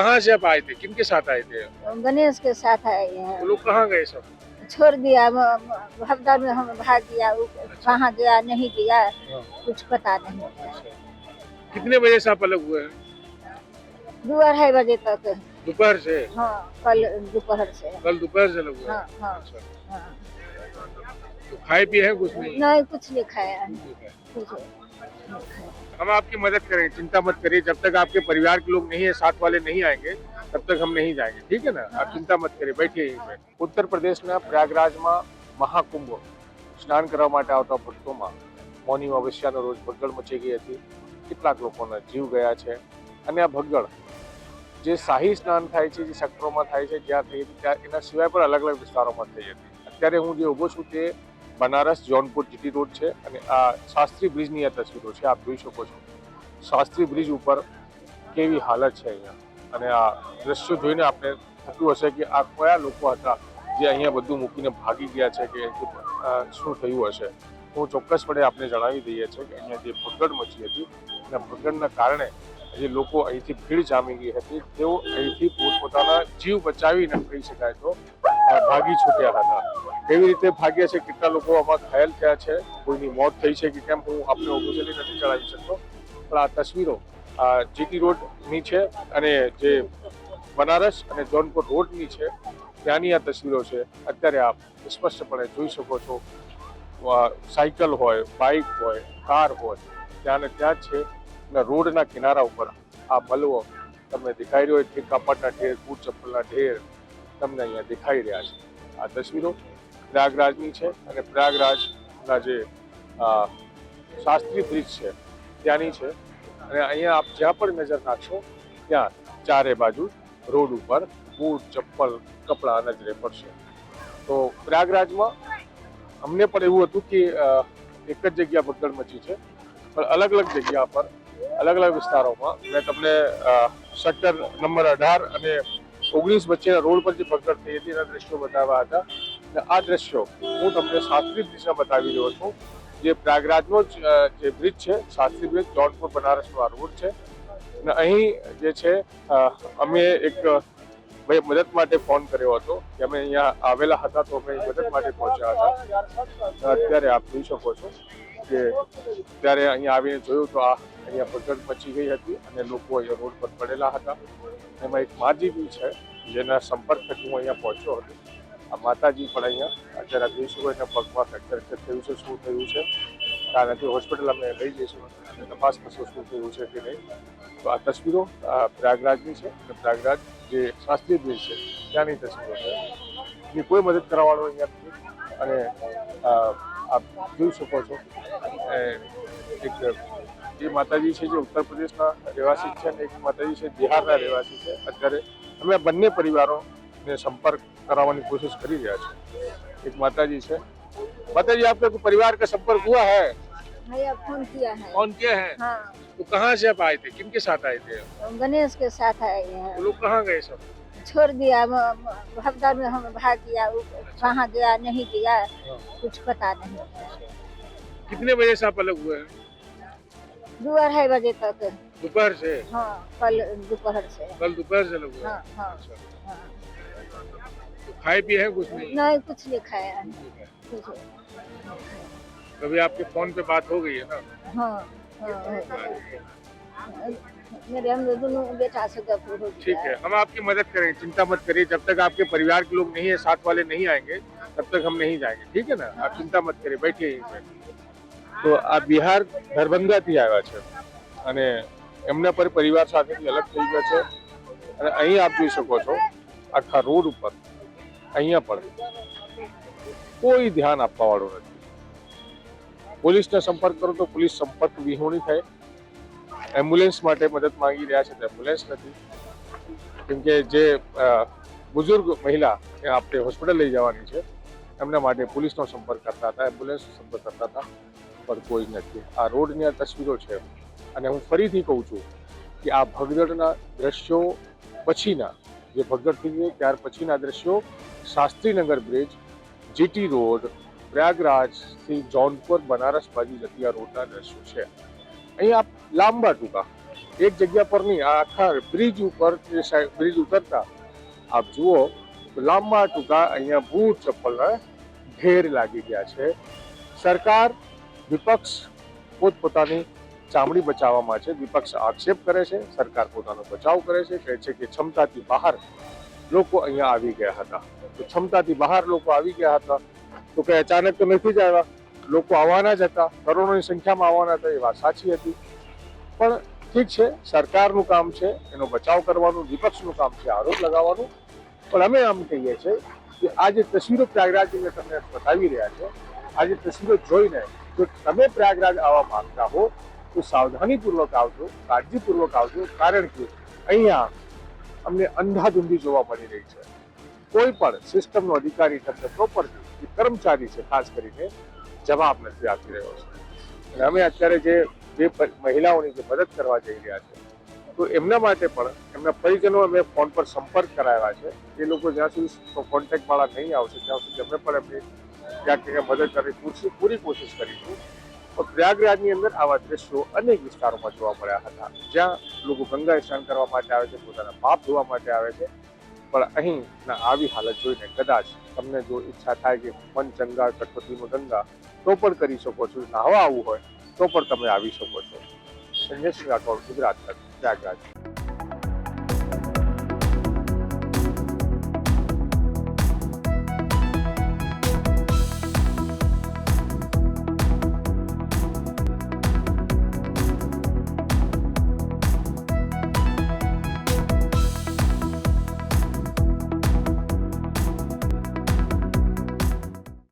कहाँ से आप आए थे? किनके साथ आए थे? गणेश के साथ आए हैं। वो लोग कहाँ गए सब? छोड़ दिया म- म- हम भाग गया कहाँ गया नहीं गया हाँ। कुछ पता नहीं कितने बजे से आप अलग हुए हैं? दो अढ़ाई बजे तक। दोपहर से? हाँ कल दोपहर से। कल दोपहर से अलग हुए हाँ? हाँ अच्छा। हाँ। तो खाए पिए हैं कुछ नहीं? नहीं कुछ नहीं खाया। कुछ नहीं खाया। हम आपकी मदद करेंगे चिंता मत करिए जब तक आपके परिवार के लोग नहीं है साथ वाले नहीं आएंगे तब तक हम नहीं जाएंगे ठीक है ना आप चिंता मत करिए बैठिए यहीं पे ઉત્તર પ્રદેશના પ્રયાગરાજમાં મહાકુંભ સ્નાન કરવા માટે આવતા ભક્તોમાં મૌની અવસ્યાનો રોજ ભગદડ મચી ગઈ હતી કેટલાક લોકોના જીવ ગયા છે અને આ ભગદડ જે શાહી સ્નાન થાય છે જે સેક્ટરોમાં થાય છે જ્યાં થઈ હતી ત્યાં એના સિવાય પણ અલગ અલગ વિસ્તારોમાં થઈ હતી અત્યારે હું જે ઊભો છું તે બનારસ જોનપુર જીટી રોડ છે અને આ શાસ્ત્રી બ્રિજની આ તસવીરો છે, આપ જોઈ શકો છો. શાસ્ત્રી બ્રિજ ઉપર કેવી હાલત છે અહીંયા? અને આ દ્રશ્યો જોઈને આપણે થતું હશે કે આ કયા લોકો હતા જે અહીંયા બધું મૂકીને ભાગી ગયા છે કે શું થયું હશે? હું ચોક્કસપણે આપને જણાવી દઈએ છીએ કે અહીંયા જે ભગડ મચી હતી અને ભગડના કારણે જે લોકો અહીંથી ભીડ જામી ગઈ હતી, તેઓ અહીંથી પોતપોતાના જીવ બચાવીને કહી શકાય તો ભાગી છૂટ્યા હતા. કેવી રીતે ભાગ્યા છે કેટલા લોકો આમાં ઘાયલ થયા છે. કોઈની મોત થઈ છે કે કેમ, હું આપને ઓફિશિયલી નથી જણાવી શકતો. પણ આ તસવીરો, આ જીટી રોડની છે અને જે બનારસ અને જોનપુર રોડની છે, ત્યાંની આ તસવીરો છે. અત્યારે આપ સ્પષ્ટપણે જોઈ શકો છો સાયકલ હોય બાઇક હોય, કાર હોય, ત્યાં ને ત્યાં છે. અને રોડના કિનારા ઉપર આ બલવો તમને દેખાઈ રહ્યો છે. કપાટના ઢેર બૂટ ચપ્પલના ઢેર તમને અહીંયા દેખાઈ રહ્યા છે. આ તસવીરો પ્રયાગરાજની છે અને પ્રયાગરાજના જે શાસ્ત્રી બ્રિજ છે, ત્યાંની છે. અને અહીંયા આપ જ્યાં પણ નજર નાખશો, ત્યાં ચારે બાજુ રોડ ઉપર બૂટ, ચપ્પલ, કપડાં નજરે પડશે. તો પ્રયાગરાજમાં અમને પણ એવું હતું કે એક જ જગ્યા ભગદડ મચી છે, પણ અલગ અલગ જગ્યા પર, અલગ અલગ વિસ્તારોમાં મેં તમને સેક્ટર નંબર અઢાર અને ઓગણીસ વચ્ચેના રોડ પર જે ભગદડ થઈ હતી, એના દ્રશ્યો બતાવ્યા હતા. આ દ્રશ્યો હું તમને શાસ્ત્રી બ્રિજના બતાવી રહ્યો છું. જે પ્રયાગરાજનો જ બ્રિજ છે શાસ્ત્રી બ્રિજ જોનપુર બનારસનો આ રોડ છે. અને અહીં જે છે અમે એક ભાઈ મદદ માટે ફોન કર્યો હતો કે અમે અહીંયા આવેલા હતા તો અમે મદદ માટે પહોંચ્યા હતા. અત્યારે આપ જોઈ શકો છો કે ત્યારે અહીંયા આવીને જોયું તો આ અહીંયા ભગદડ મચી ગઈ હતી અને લોકો અહીંયા રોડ પર પડેલા હતા. એમાં એક માજી બી છે, જેના સંપર્ક થકી હું અહીંયા પહોંચ્યો હતો. આ માતાજી પણ અહીંયા અત્યારે જોઈ શકો એના પગમાં ફ્રેક્ચર થયું છે, શું થયું છે? ત્યાંથી હોસ્પિટલ અમે લઈ જઈશું. અને તપાસ કરશું શું થયું છે કે નહીં. તો આ તસવીરો આ પ્રયાગરાજની છે. અને પ્રયાગરાજ જે શાસ્ત્રીય બ્રિજ છે, ત્યાંની તસવીરો છે. એની કોઈ મદદ કરવાવાળો અહીંયા નથી. અને આપ જોઈ શકો છો. એ એક જે માતાજી છે જે ઉત્તર પ્રદેશના રહેવાસી છે અને એક માતાજી છે બિહારના રહેવાસી છે. અત્યારે અમે બંને પરિવારોને સંપર્ક કરાવવાની કોશિશ કરી રહ્યા છે એક માતાજી છે माताजी आपका कोई परिवार का संपर्क हुआ है भैया फोन किया है कौन किया है हाँ तो कहाँ से आप आए थे किनके साथ आए थे गणेश के साथ आए वो हैं लोग कहाँ गए सब छोड़ दिया म- म- हफ्ता में हम भाग गया वो कहाँ गया नहीं गया कुछ पता नहीं कितने बजे से आप अलग हुए हैं दो अढ़ाई बजे तक दोपहर से हाँ कल दोपहर से कल दोपहर से अलग हुए हाँ हैं हाँ अच्छा हाँ तो खाए पिए हैं कुछ नहीं नहीं कुछ नहीं खाया ठीक है। कुछ नहीं खाया। कभी आपके फोन पे बात हो गई है ना हाँ हाँ हाँ। मेरे हम दोनों बेटा से गप हो गया ठीक है हम आपकी मदद करेंगे चिंता मत करिए जब तक आपके परिवार के लोग नहीं है साथ वाले नहीं आएंगे तब तक हम नहीं जाएंगे ठीक है ना आप चिंता मत करिए बैठिए यहीं पे તો આ બિહાર દરભંગાથી આવ્યા છે અને એમના પર પરિવાર સાથેથી અલગ થઈ ગયા છે અને અહીં આપ જોઈ શકો છો આખા રોડ ઉપર અહીંયા પણ કોઈ ધ્યાન આપવા વાળું નથી. પોલીસને સંપર્ક કરો તો પોલીસ સંપર્ક વિહોણી થાય. એમ્બ્યુલન્સ માટે મદદ માંગી રહ્યા છે તો એમ્બ્યુલન્સ નથી. કેમ કે જે બુઝુર્ગ મહિલા આપણે હોસ્પિટલ લઈ જવાની છે, એમના માટે પોલીસનો સંપર્ક કરતા હતા એમ્બ્યુલન્સનો સંપર્ક કરતા હતા, પણ કોઈ નથી. આ રોડની આ તસવીરો છે. અને હું ફરીથી કહું છું કે આ ભગદડના દ્રશ્યો પછીના જે થઈ ત્યાર પછીના દ્રશ્યો શાસ્ત્રીનગર બ્રિજ જીટી રોડ પ્રયાગરાજથી જૌનપુર બનારસ બાજુ જતી રોડના દ્રશ્યો છે અહીં આપ લાંબા ટૂંકા એક જગ્યા પરની આ આખા બ્રિજ ઉપર બ્રિજ ઉતરતા આપ જુઓ લાંબા ટૂંકા અહીંયા બૂટ ચપ્પલના ઢેર લાગી ગયા છે સરકાર વિપક્ષ પોતપોતાની ચામડી બચાવવામાં છે. વિપક્ષ આક્ષેપ કરે છે. સરકાર પોતાનો બચાવ કરે છે. કહે છે કે ક્ષમતાથી બહાર લોકો અહીંયા આવી ગયા હતા. તો ક્ષમતાથી બહાર લોકો આવી ગયા હતા. તો કંઈ અચાનક તો નથી જ આવ્યા. લોકો આવવાના જ હતા. કરોડોની સંખ્યામાં આવવાના હતા એ વાત સાચી હતી. પણ ઠીક છે, સરકારનું કામ છે, એનો બચાવ કરવાનું, વિપક્ષનું કામ છે, આરોપ લગાવવાનું. પણ અમે આમ કહીએ છીએ કે આ જે તસવીરો પ્રયાગરાજની તમને બતાવી રહ્યા છે, આ જે તસવીરો જોઈને જો તમે પ્રયાગરાજ આવવા માંગતા હો તો સાવધાનીપૂર્વક આવજો, કાળજીપૂર્વક આવજો, કારણ કે અહીંયા અમને અંધાધૂંધી જોવા મળી રહી છે. કોઈ પણ સિસ્ટમનો અધિકારી તમને પ્રોપરલી જે કર્મચારી છે, ખાસ કરીને જવાબ નથી આપી રહ્યો છે. અને અમે અત્યારે જે બે મહિલાઓની જે મદદ કરવા જઈ રહ્યા છે, તો એમના માટે પણ એમના પરિજનો અમે ફોન પર સંપર્ક કરાવ્યા છે. એ લોકો જ્યાં સુધી કોન્ટેક્ટ વાળા નહીં આવશે, ત્યાં સુધી અમે પણ એમની ને મદદ કરવી પૂરી કોશિશ કરીશું. પ્રયાગરાજની અંદર આવા દ્રશ્યો અનેક વિસ્તારોમાં જોવા મળ્યા હતા. જ્યાં લોકો ગંગા સ્નાન કરવા માટે આવે છે, પોતાના પાપ ધોવા માટે આવે છે. પણ અહીં આવી હાલત જોઈને કદાચ તમને જો ઈચ્છા થાય કે મન ચંગા કટપતિનો ગંગા, તો પણ કરી શકો છો. નાહવા આવવું હોય, તો પણ તમે આવી શકો છો. સંજય સિંહ રાઠોડ, ગુજરાત પ્રયાગરાજ.